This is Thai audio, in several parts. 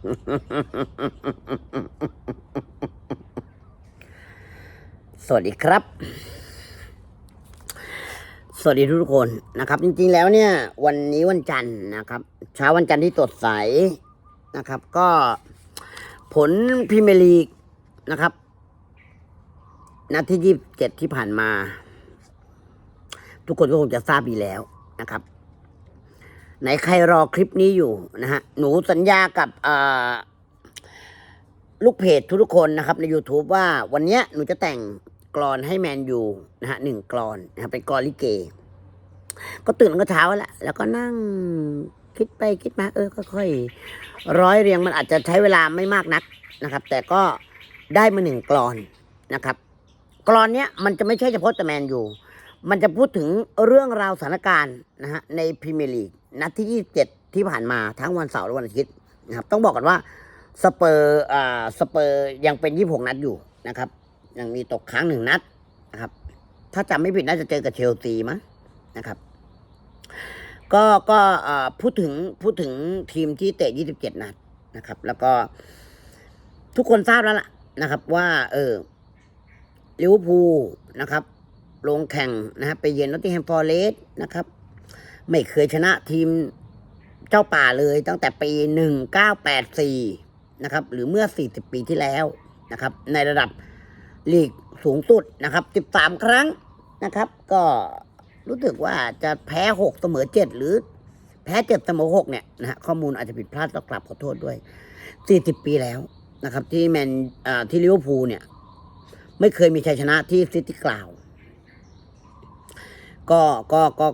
สวัสดีครับ สวัสดีทุกคนนะครับ จริงๆแล้วเนี่ย วันนี้วันจันทร์นะครับเช้าวันจันทร์ที่สดใสนะครับ ก็ผลพรีเมียร์ลีกนะครับนัดที่ยี่สิบเจ็ดที่ผ่านมา ทุกคนก็คงจะทราบดีแล้วนะครับ ไหนใครรอคลิปนี้อยู่นะฮะ หนูสัญญากับลูกเพจทุกๆคนนะครับ ใน YouTube ว่าวันนี้หนูจะแต่งกรอนให้แมนยูนะฮะหนึ่งกรอนนะครับเป็นกรอนลิเก ก็ตื่นก็เช้าแล้วแล้วก็นั่งคิดไปคิดมาเออค่อยๆร้อยเรียงมันอาจจะใช้เวลาไม่มากนักนะครับ แต่ก็ได้มาหนึ่งกรอนนะครับ กรอนเนี้ยมันจะไม่ใช่เฉพาะแต่แมนยู มันจะพูดถึงเรื่องราวสถานการณ์นะฮะในพรีเมียร์ลีกนัดที่ 27 ที่ผ่านมาทั้งวันเสาร์และวันอาทิตย์นะครับต้องบอกกันว่าสเปอร์อ่าสเปอร์ยังเป็น 26 นัดอยู่นะครับ ยังมีตกค้างหนึ่งนัดนะครับถ้าจำไม่ผิดน่าจะเจอกับเชลซีมั้งนะครับ ก็ก็อ่อพูดถึงพูดถึงทีมที่เตะ 27 นัดนะครับ แล้วก็ทุกคนทราบแล้วล่ะนะครับ ว่า เออลิเวอร์พูลนะครับ ลงแข่งนะครับไปเยือนนอตติงแฮมฟอร์เรสต์นะครับ ไม่เคยชนะทีมเจ้าป่าเลยตั้งแต่ปี 1984 นะครับ หรือเมื่อ 40 ปีที่แล้วนะครับ ในระดับลีกสูงสุดนะครับ 13 ครั้งนะครับ ก็รู้สึกว่าจะแพ้ 6 เสมอ 7 หรือแพ้7เสมอ 6 เนี่ยนะฮะข้อมูลอาจจะผิดพลาดต้องกลับขอโทษด้วย 40 ปีแล้วนะครับ ที่แมนที่ลิเวอร์พูลเนี่ย ไม่เคยมีชัยชนะที่ซิตี้กล่าว ก็ก็ก็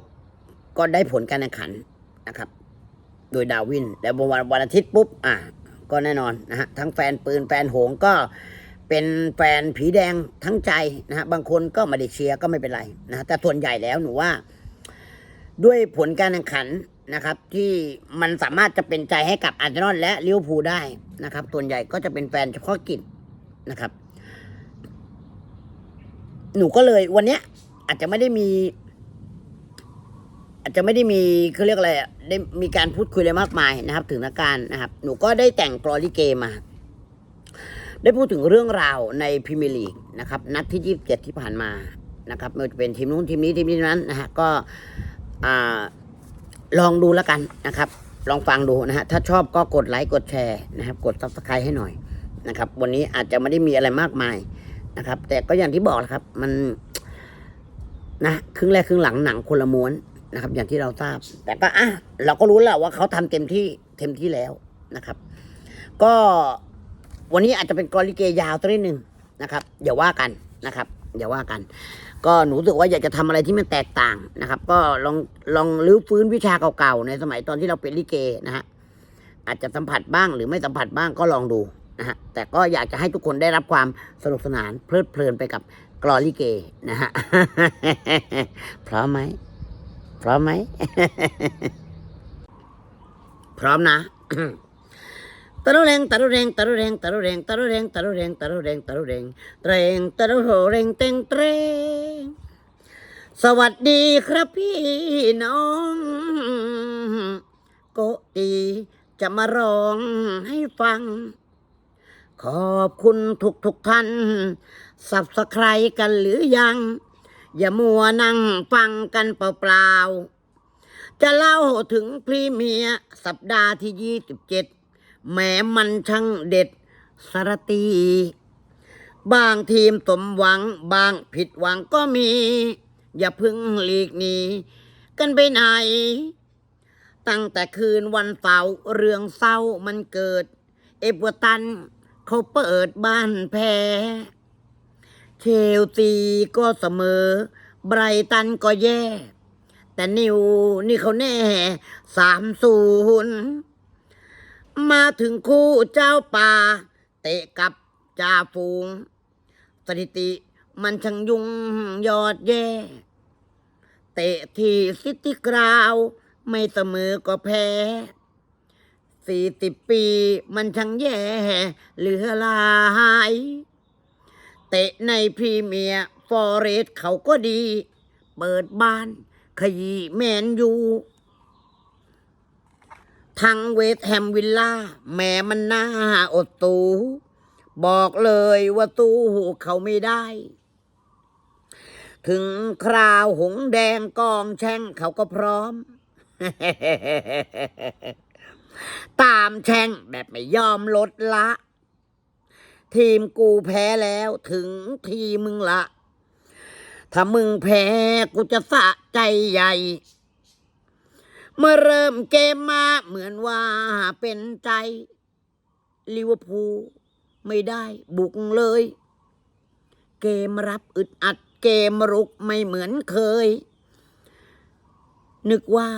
ก็ได้ผลการแข่งขันนะครับ โดยดาวิน แล้ววันวันอาทิตย์ปุ๊บ อะก็แน่นอนนะฮะทั้งแฟนปืนแฟนโหงก็เป็นแฟนผีแดงทั้งใจนะฮะบางคนก็ไมาได้เชียร์ก็ไม่เป็นไรนะฮะแต่ส่วนใหญ่แล้วหนูว่า ด้วยผลการแข่งขันนะครับ ที่มันสามารถจะเป็นใจให้กับอาร์เซนอลและลิเวอร์พูลได้นะครับ ส่วนใหญ่ก็จะเป็นแฟนเฉพาะกิจนะครับ หนูก็เลยวันเนี้ยอาจจะไม่ได้มี อาจจะไม่ได้มีเขาเรียกอะไรได้มีการพูดคุยอะไรมากมายนะครับ ถึงอาการนะครับ หนูก็ได้แต่งกรอลิเกมา ได้พูดถึงเรื่องราวในพรีเมียร์ลีกนะครับ นัดที่ยี่สิบเจ็ดที่ผ่านมานะครับไม่ว่าจะเป็นทีมนู้นทีมนี้ทีมนี้นั้นนะฮะก็อลองดูแล้วกันนะครับ ลองฟังดูนะฮะถ้าชอบก็กดไลค์กดแชร์นะครับ กดซับสไครต์ให้หน่อยนะครับ วันนี้อาจจะไม่ได้มีอะไรมากมายนะครับ แต่ก็อย่างที่บอกแหละครับ มันนะครึ่งแรกครึ่งหลังหนังคนละม้วน นะครับ อย่างที่เราทราบ แต่ก็อะเราก็รู้แล้วว่าเขาทำเต็มที่เต็มที่แล้วนะครับ ก็วันนี้อาจจะเป็นกอลิเกยาวสักนิดหนึ่งนะครับอย่าว่ากันนะครับอย่าว่ากัน ก็หนูรู้สึกว่าอยากจะทำอะไรที่มันแตกต่างนะครับ ก็ลองลองรื้อฟื้นวิชาเก่าๆในสมัยตอนที่เราเป็นลิเกนะฮะอาจจะสัมผัสบ้างหรือไม่สัมผัสบ้างก็ลองดูนะฮะแต่ก็อยากจะให้ทุกคนได้รับความสนุกสนานเพลิดเพลินไปกับกรอลิเกนะฮะพร้อมไหม พร้อมไหม พร้อมนะตะรุเรงตะรุเรงตะรุเรงตะรุเรงตะรุเรงตะรุเรงตะรุเรงตะรุเรงเตรงตะรุเรงเต็งเตรงสวัสดีครับพี่น้อง โกตีจะมาร้องให้ฟัง ขอบคุณทุกทุกท่านสับสใครกันหรือยัง อย่ามัวนั่งฟังกันเปล่าๆ จะเล่าถึงพรีเมียสัปดาห์ที่ยี่สิบเจ็ดแหมมันช่างเด็ดสรตี บางทีมสมหวัง บางผิดหวังก็มี อย่าเพึ่งหลีกหนีกันไปไหน ตั้งแต่คืนวันเสาร์เรื่องเศร้ามันเกิด เอเวอร์ตันเขาเปิดบ้านแพ้ ชลซีก็เสมอ ไบรตันก็แย่ แต่นิวนี่เขาแน่สามศูนย์มาถึงคู่เจ้าป่า เตะกับจ่าฝูง สถิติมันช่างยุ่งยอดแย่ เตะที่ซิตี้กราว ไม่เสมอก็แพ้สี่สิบปีมันช่างแย่เหลือลาย ตะในพรีเมียร์ฟอเรสเขาก็ดี เปิดบ้าน ขยี้แมนยูทั้งเวสแฮมวิลล่า แม้มันน่าอดตู บอกเลยว่าตู้เขาไม่ได้ ถึงคราวหงแดงกองแช่งเขาก็พร้อม ตามแช่งแบบไม่ยอมลดละ ทีมกูแพ้แล้วถึงทีมึงละ ถ้ามึงแพ้กูจะสะใจใหญ่ เมื่อเริ่มเกมมาเหมือนว่าเป็นใจลิเวอร์พูลไม่ได้บุกเลย เกมรับอึดอัดเกมรุกไม่เหมือนเคย นึกว่า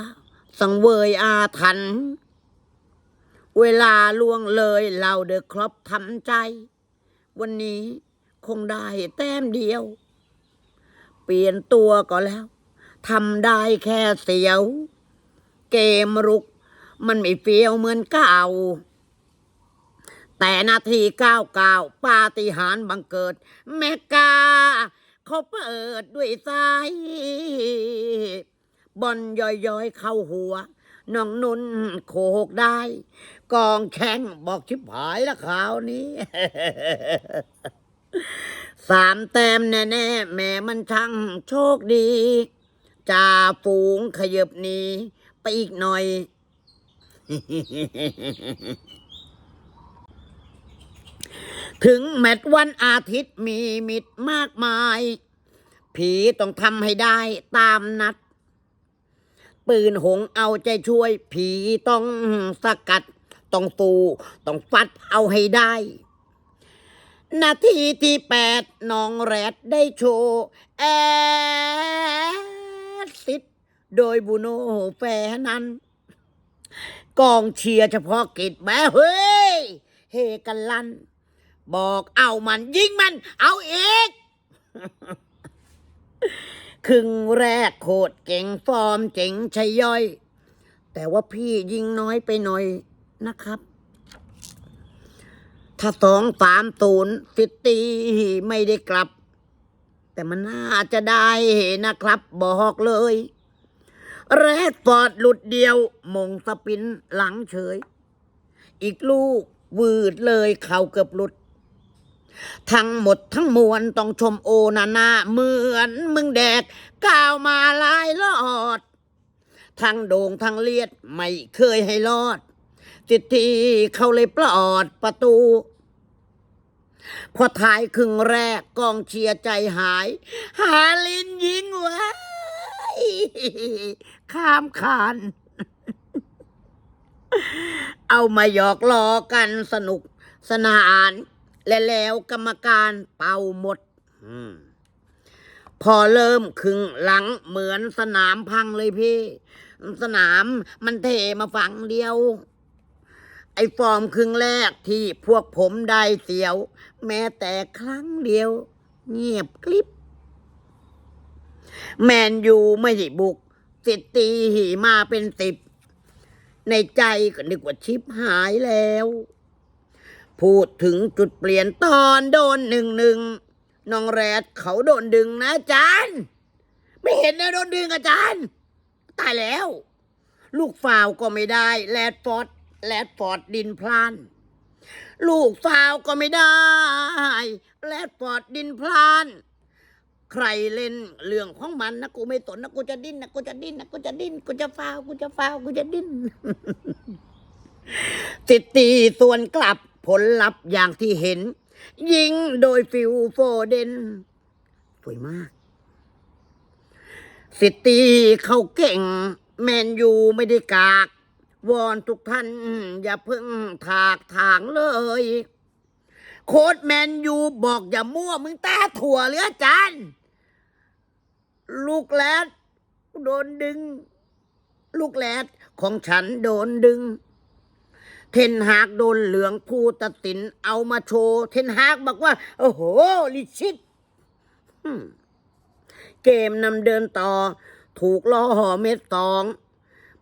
สังเวยอาถรรพ์เวลาล่วงเลยเราเดอะครอปทำใจ วันนี้คงได้แต้มเดียว เปลี่ยนตัวก็แล้วทำได้แค่เสียว เกมรุก มันไม่เฟี้ยวเหมือนเก่า แต่นาทีเก้าวก้าปาฏิหาริย์บังเกิด แมกกาเขาเปิดด้วยซ้ายบอลย้อยๆเข้าหัว น้องนุ่นโขกได้ กองแข่งบอกชิบหายละคราวนี้ สามแต้มแน่ๆ แม่มันช่างโชคดีจ่าฝูงขยบหนีไปอีกหน่อย ถึงแมตช์วันอาทิตย์มีมิตรมากมาย ผีต้องทำให้ได้ตามนัด ปืนหงเอาใจช่วย ผีต้องสกัด ต้องฟูต้องฟัดเอาให้ได้ นาทีที่แปดน้องแรดได้โชว์แอสซิดโดยบูโน่แฟนั้น กองเชียร์เฉพาะกิจแม่เฮ้ย เฮกันลั่น บอกเอามันยิงมัน เอาอีก ครึ่งแรกโคตรเก่งฟอร์มเจ๋งชัยย่อย แต่ว่าพี่ยิงน้อยไปหน่อยนะครับ ถ้าสองสามศูนย์ซิตี้ไม่ได้กลับ แต่มันน่าจะได้นะครับ บอกเลยแรดฟอร์ดหลุดเดียว มงสปินหลังเฉย อีกลูกวืดเลยเข่าเกือบหลุด ทั้งหมดทั้งมวลต้องชมโอนานาเหมือนมึงแดกก้าวมาลายรอด ทั้งโด่งทั้งเลียดไม่เคยให้รอดติดทีเขาเลยปลอดประตู พอท้ายครึ่งแรกกองเชียร์ใจหาย หาลินยิงไว้ข้ามคานเอามาหยอกล้อกันสนุกสนาน และแล้วกรรมการเป่าหมดพอเริ่มครึ่งหลังเหมือนสนามพังเลยพี่ สนามมันเทมาฝั่งเดียว ไอ้ฟอร์มครึ่งแรกที่พวกผมได้เสียว แม้แต่ครั้งเดียว เงียบกลิบแมนยูไม่ได้บุกสิตีหีมาเป็นสิบ ในใจก็นึกว่าชิปหายแล้ว พูดถึงจุดเปลี่ยนตอนโดนหนึ่งหนึ่งน้องแรดเขาโดนดึงนะอาจารย์ ไม่เห็นนะโดนดึงอาจารย์ ตายแล้ว ลูกฟาวก็ไม่ได้แรดฟอร์ดแรดฟอร์ดดินพลาน ลูกฟาวก็ไม่ได้แรดฟอร์ดดินพลาน ใครเล่นเรื่องของมันนะกูไม่สนนะกูจะดิ้นนะกูจะดิ้นนะกูจะดิ้นกูจะฟาวกูจะฟาวกูจะดิ้นติดตีส่วนกลับ ผลลัพธ์อย่างที่เห็น ยิงโดยฟิลโฟเดนสวยมาก สิตีเขาเก่ง แมนยูไม่ได้กาก วอนทุกท่าน อย่าเพิ่งถากถางเลย โค้ดแมนยูบอกอย่ามั่วมึงตาถั่วเหลือจานลูกแรดโดนดึง ลูกแรดของฉันโดนดึง เทนฮากโดนเหลืองผู้ตัดสินเอามาโชว์ เทนฮากบอกว่า โอ้โห ลิชิตเกมนำเดินต่อ ถูกล้อห่อเม็ดสอง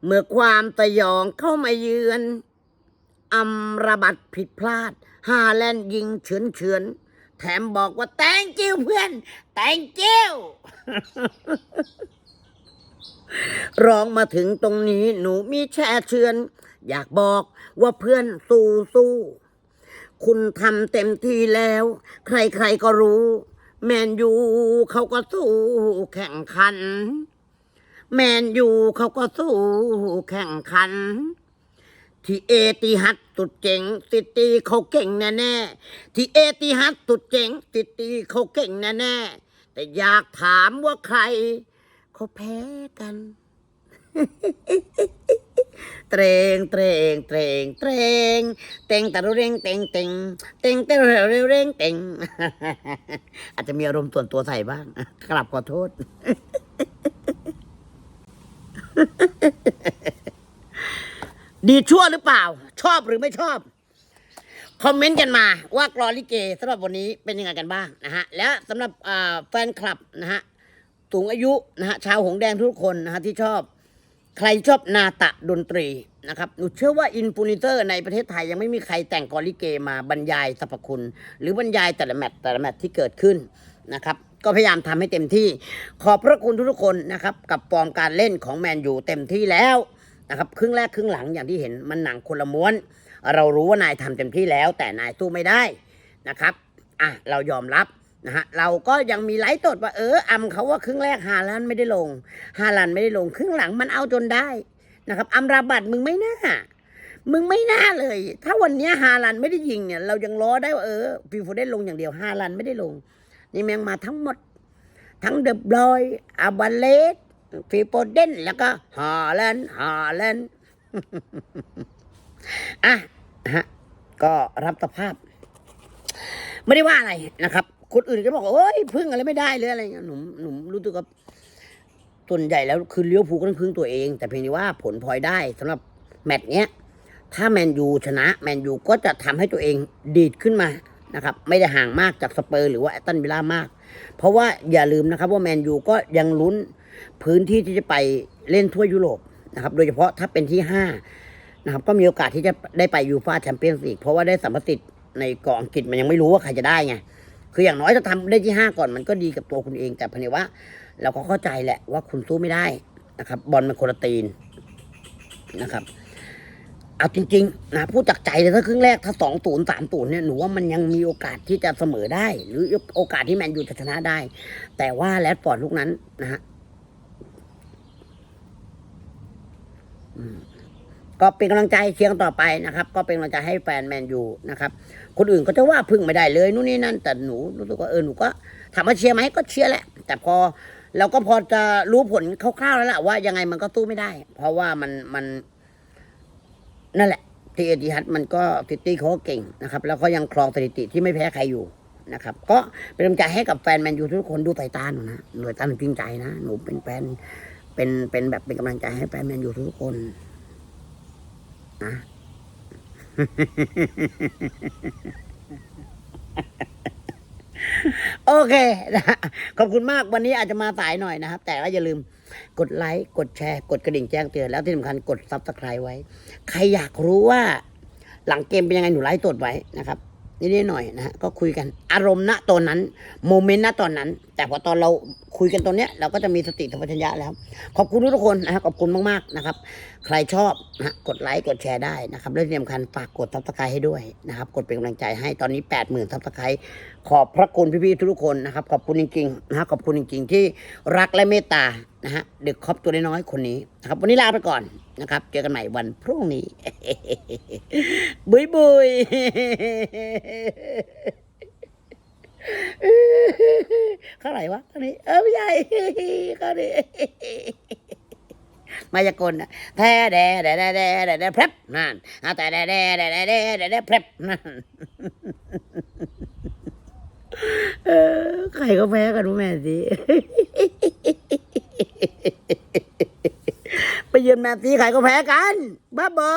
เมื่อความตะยองเข้ามาเยือนอัมระบัดผิดพลาด ฮาแลนด์ยิงเฉือนเฉือนแถมบอกว่าแตงกิ้วเพื่อน แตงกิ้วร้องมาถึงตรงนี้หนูมีแช่เชือน อยากบอกว่าเพื่อนสู้สู้คุณทำเต็มที่แล้ว ใครๆก็รู้ แมนยูเขาก็สู้แข่งขัน แมนยูเขาก็สู้แข่งขัน ที่เอติฮัดตุดเจ๋งซิตี้เขาเก่งแน่ๆที่เอติฮัดตุดเจ๋งซิตี้เขาเก่งแน่ๆแต่อยากถามว่าใครเขาแพ้กัน ตรงเตรงเตรงเตรงเต็งตะรุเรงเตงเตงเตงเตะเรงเรงเตงอาจจะมีอารมณ์ส่วนตัวใส่บ้างกลับขอโทษ ดีชั่วหรือเปล่า ชอบหรือไม่ชอบ คอมเมนต์กันมาว่ากรอลิเกสำหรับวันนี้เป็นยังไงกันบ้างนะฮะ และสำหรับแฟนคลับนะฮะสูงอายุนะฮะชาวหงแดงทุกคนนะฮะที่ชอบ ใครชอบนาตะดนตรีนะครับ หนูเชื่อว่าอินฟูนิเตอร์ในประเทศไทยยังไม่มีใครแต่งกรลิเกมาบรรยายสรรพคุณ หรือบรรยายแต่ละแมตแต่ละแมตที่เกิดขึ้นนะครับก็พยายามทำให้เต็มที่ ขอบพระคุณทุกๆคนนะครับกับฟอร์มการเล่นของแมนยูเต็มที่แล้วนะครับครึ่งแรกครึ่งหลังอย่างที่เห็นมันหนังคนละม้วน เรารู้ว่านายทำเต็มที่แล้ว แต่นายสู้ไม่ได้นะครับอะเรายอมรับ นะฮะเราก็ยังมีไลฟ์ตดว่าเอออำเขาว่าครึ่งแรกฮาลันไม่ได้ลงฮาลันไม่ได้ลง ครึ่งหลังมันเอาจนได้นะครับอัมราบัตมึงไม่น่ามึงไม่น่าเลย ถ้าวันนี้ฮาลันไม่ได้ยิงเนี่ย เรายังล้อได้ว่าเออฟีฟูได้ลงอย่างเดียวฮาลันไม่ได้ลง นี่แมงมาทั้งหมด ทั้งเดบลอยอาบาเลสฟีโปเดนแล้วก็ฮาลันฮาลันอะฮะก็รับสภาพ ไม่ได้ว่าอะไรนะครับ คนอื่นก็บอกว่าเอ้ยพึ่งอะไรไม่ได้เลยอะไรเงี้ยหนุ่มหนุ่มรู้ตัวกับส่วนใหญ่แล้วคือเลี้ยวภูก็ต้องพึ่งตัวเอง แต่เพียงแต่ว่าผลพลอยได้สำหรับแมตช์เนี้ยถ้าแมนยูชนะแมนยูก็จะทำให้ตัวเองดีดขึ้นมานะครับไม่ได้ห่างมากจากสเปอร์หรือว่าแอตตันวิลล่ามาก เพราะว่าอย่าลืมนะครับว่าแมนยูก็ยังลุ้นพื้นที่ที่จะไปเล่นทั่วยุโรปนะครับโดยเฉพาะถ้าเป็นที่ห้านะครับก็มีโอกาสที่จะได้ไปยูฟ่าแชมเปี้ยนส์ลีกเพราะว่าได้สัมปติดในเกาะอังกฤษมันยังไม่รู้ว่าใครจะได้ไง คืออย่างน้อยจะทำได้ที่ห้าก่อนมันก็ดีกับตัวคุณเอง แต่เพียงแต่ว่า เราก็เข้าใจแหละว่าคุณสู้ไม่ได้นะครับ บอลมันคนละตีนนะครับเอาจริงๆนะพูดจากใจเลยถ้าครึ่งแรกถ้าสองศูนย์สามศูนย์เนี่ยหนูว่ามันยังมีโอกาสที่จะเสมอได้ หรือโอกาสที่แมนยูจะชนะได้ แต่ว่าแรดฟอร์ดลูกนั้นนะฮะอืม ก็เป็นกำลังใจเชียร์กันต่อไปนะครับ ก็เป็นกำลังใจให้แฟนแมนยูนะครับ คนอื่นก็จะว่าพึ่งไม่ได้เลยนู่นนี่นั่น แต่หนูรู้สึกว่าเออหนูก็ถามว่าเชียร์ไหมก็เชียร์แหละ แต่พอเราก็พอจะรู้ผลคร่าวๆแล้วล่ะว่ายังไงมันก็สู้ไม่ได้ เพราะว่ามันมัน นั่นแหละ ทีเอทีฮัทมันก็ซิตี้เขาเก่งนะครับ แล้วก็ยังครองสถิติที่ไม่แพ้ใครอยู่นะครับ ก็เป็นกำลังใจให้กับแฟนแมนยูทุกคนดูสายตาหนูนะหน่วยตาหนูจริงใจนะหนูเป็นแฟนเป็นเป็นแบบเป็นกำลังใจให้แฟนแมนยูทุกคน โอเคนะขอบคุณมากวันนี้อาจจะมาสายหน่อยนะครับ แต่ก็อย่าลืมกดไลค์กดแชร์ กดกระดิ่งแจ้งเตือนแล้วที่สำคัญกดซับสไคร b e ไว้ ใครอยากรู้ว่า หลังเกมเป็นยังไงหนูไลฟ์สดไว้นะครับนิดๆหน่อยนะฮะก็คุยกันอารมณ์ณตอนนั้น โมเมนต์ณตอนนั้น แต่พอตอนเราคุยกันตอนเนี้ยเราก็จะมีสติสัมปชัญญะแล้ว ขอบคุณทุกคนนะฮะขอบคุณมากๆนะครับ ใครชอบนะกดไลค์กดแชร์ได้นะครับและที่สำคัญฝากกดซับสไครต์ให้ด้วยนะครับ กดเป็นกำลังใจให้ตอนนี้ 8 0,000ซับสไครต์ขอบพระคุณพี่ๆทุกคนนะครับ ขอบคุณจริงๆนะขอบคุณจริง ๆ ที่รักและเมตตานะฮะเด็กครอบตัวน้อยๆคนนี้นะครับวันนี้ลาไปก่อนนะครับ เจอกันใหม่วันพรุ่งนี้ บุยบุยเข้าไหนวะข้านี้ เออไม่ใช่เข้านี้มายากลนะแท้แดแดแดแดแดแดเพลบนั่นอะแต่แดแดแดแดแดแดแดเพลบนั่นเออใครก็แพ้กันรู้แม่สิไปเยือนแมนซีใครก็แพ้กัน บ้าบอ